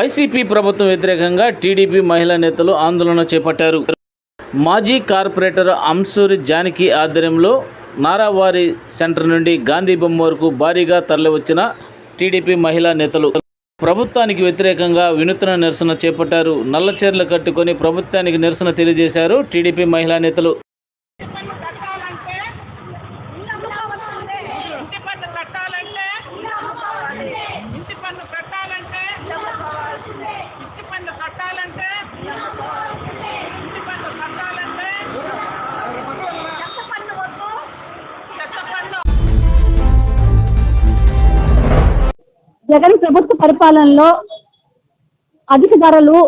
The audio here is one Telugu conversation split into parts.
వైసీపీ ప్రభుత్వం వ్యతిరేకంగా టీడీపీ మహిళా నేతలు ఆందోళన చేపట్టారు. మాజీ కార్పొరేటర్ అంసూరి జానకి ఆధ్వర్యంలో నారావారి సెంటర్ నుండి గాంధీ బొమ్మ వరకు భారీగా తరలివచ్చిన టీడీపీ మహిళా నేతలు ప్రభుత్వానికి వ్యతిరేకంగా వినూత్న నిరసన చేపట్టారు. నల్లచీరలు కట్టుకొని ప్రభుత్వానికి నిరసన తెలియజేశారు టీడీపీ మహిళా నేతలు. పన్ను కట్టాలంటే ఇంటి పన్ను జగన్ ప్రభుత్వ పరిపాలనలో అధిక ధరలు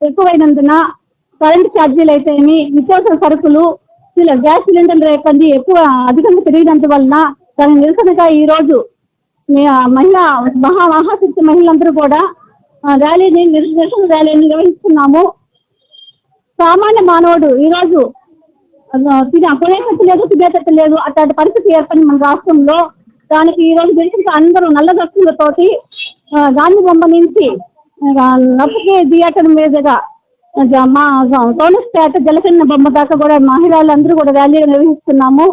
ఎక్కువైనందున కరెంటు ఛార్జీలు అయితేమి నిత్యావసర సరుకులు గ్యాస్ సిలిండర్ ఇబ్బంది ఎక్కువ అధికంగా పెరిగినందు వలన దాని నిరసనగా ఈరోజు రోజు మహిళా మహా మహాశక్తి మహిళలందరూ కూడా ర్యాలీని నిరసన ర్యాలీని నిర్వహిస్తున్నాము. సామాన్య మానవుడు ఈరోజు తిన కొనేటట్టు లేదు తినేటట్టు లేదు అట్లాంటి పరిస్థితి ఏర్పడింది మన రాష్ట్రంలో. దానికి ఈ రోజు గెలిచిన అందరూ నల్ల దస్తులతోటి గాంధీ బొమ్మ నుంచి ఆ, థియేటర్ మీదుగా మా మా సోనస్పేట జలకన్న బొమ్మ దాకా కూడా మహిళలందరూ కూడా ర్యాలీలు నిర్వహిస్తున్నాము.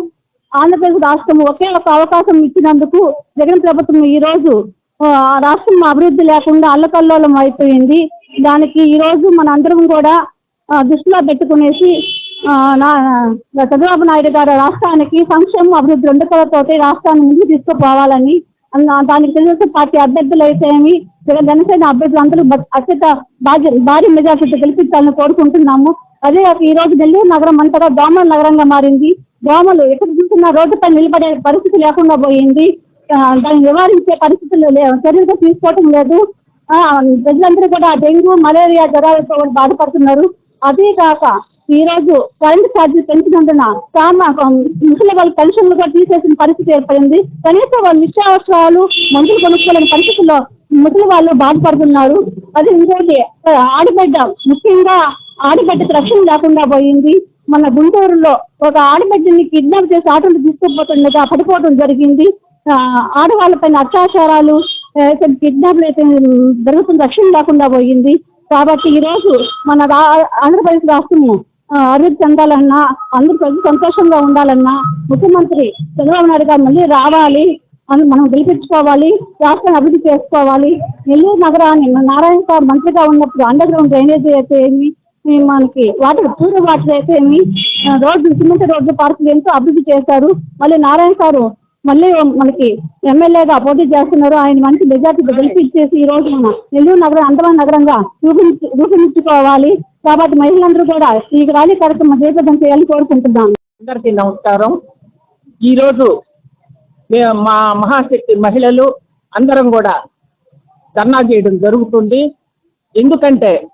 ఆంధ్రప్రదేశ్ రాష్ట్రం ఒకే ఒక అవకాశం ఇచ్చినందుకు జగన్ ప్రభుత్వం ఈ రోజు ఆ, రాష్ట్రం అభివృద్ధి లేకుండా అల్లకల్లోలం అయిపోయింది. దానికి ఈ రోజు మన అందరం కూడా దృష్టిలో పెట్టుకునేసి నా చంద్రబాబు నాయుడు గారు రాష్ట్రానికి సంక్షేమం అభివృద్ధి రెండు కళతోటి రాష్ట్రాన్ని ముందుకు తీసుకుపోవాలని దానికి తెలుగుదేశం పార్టీ అభ్యర్థులు అయితే ఏమి జగన్ జనసేన అభ్యర్థులు అందరూ అత్యంత భారీ భారీ మెజార్టీతో గెలిపించాలని కోరుకుంటున్నాము. అదే కాక ఈ రోజు నెల్లూరు నగరం అంతగా దోమల నగరంగా మారింది. దోమలు ఎక్కడ చూసినా రోడ్డుపై నిలబడే పరిస్థితి లేకుండా పోయింది. దాన్ని నివారించే పరిస్థితులు లేవు చర్యలు తీసుకోవటం లేదు. ప్రజలందరూ కూడా డెంగ్యూ మలేరియా జ్వరాలతో బాధపడుతున్నారు. అదే కాక ఈ రోజు కరెంటు ఛార్జీలు పెంచినందున సామా ముసలి వాళ్ళ పెన్షన్లు కూడా తీసేసిన పరిస్థితి ఏర్పడింది. కనీసం వాళ్ళ నిత్యావసరాలు మందులు కొనుక్కోలేని పరిస్థితుల్లో ముసలి వాళ్ళు బాధపడుతున్నారు. అది ఇంకోటి ఆడబిడ్డ ముఖ్యంగా ఆడబిడ్డకు రక్షణ లేకుండా పోయింది. మన గుంటూరులో ఒక ఆడబిడ్డని కిడ్నాప్ చేసి ఆటోలు తీసుకుపోతుండగా పడిపోవడం జరిగింది. ఆడవాళ్ళ ఆడవాళ్ళపైన అత్యాచారాలు అయితే కిడ్నాప్లు అయితే జరుగుతున్న రక్షణ లేకుండా పోయింది. కాబట్టి ఈరోజు మన రా ఆంధ్రప్రదేశ్ రాష్ట్రము అభివృద్ధి చెందాలన్నా అందరూ ప్రజలు సంతోషంగా ఉండాలన్నా ముఖ్యమంత్రి చంద్రబాబు నాయుడు గారు మళ్ళీ రావాలి అని మనం గెలిపించుకోవాలి రాష్ట్రాన్ని అభివృద్ధి చేసుకోవాలి. నెల్లూరు నగరాన్ని మన నారాయణ సార్ మంత్రిగా ఉన్నప్పుడు అండర్ గ్రౌండ్ డ్రైనేజ్ అయితే ఏమి మనకి వాటర్ ప్యూర్ వాటర్ అయితే ఏమి ఆ, రోడ్లు సిమెంట్ రోడ్లు పార్కులు ఎంతో అభివృద్ధి చేశారు. మళ్ళీ నారాయణ సారు మళ్ళీ మనకి ఎమ్మెల్యేగా పోటీ చేస్తున్నారు. ఆయన మంచి మెజార్టీతో గెలిపించేసి ఈ రోజు మన నెల్లూరు నగరం అందమైన నగరంగా రూపొందించు రూపొందించుకోవాలి. కాబట్టి మహిళలందరూ కూడా ఈ ర్యాలీ కార్యక్రమం జయప్రదం చేయాలని కోరుకుంటున్నాను. అందరికీ నమస్కారం. ఈరోజు మే- మా మహాశక్తి మహిళలు అందరం కూడా ధర్నా చేయడం జరుగుతుంది. ఎందుకంటే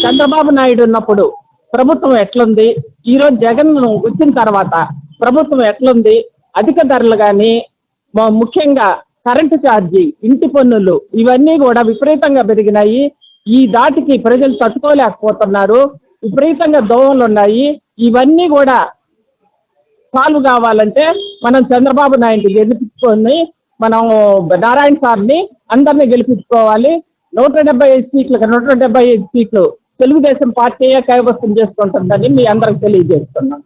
చంద్రబాబు నాయుడు ఉన్నప్పుడు ప్రభుత్వం ఎట్లుంది? ఈరోజు జగన్ వచ్చిన తర్వాత ప్రభుత్వం ఎట్లుంది? అధిక ధరలు కానీ ముఖ్యంగా కరెంటు ఛార్జీ ఇంటి పన్నులు ఇవన్నీ కూడా విపరీతంగా పెరిగినాయి. ఈ దాటికి ప్రజలు తట్టుకోలేకపోతున్నారు. విపరీతంగా దోమలు ఉన్నాయి. ఇవన్నీ కూడా సాల్వ్ కావాలంటే మనం చంద్రబాబు నాయుడు గెలిపించుకొని మనం నారాయణ సార్ని అందరినీ గెలిపించుకోవాలి. నూట డెబ్బై ఐదు సీట్లకు నూట డెబ్బై ఐదు సీట్లు తెలుగుదేశం పార్టీయే కైవసం చేసుకుంటుందని మీ అందరికి తెలియజేస్తున్నాం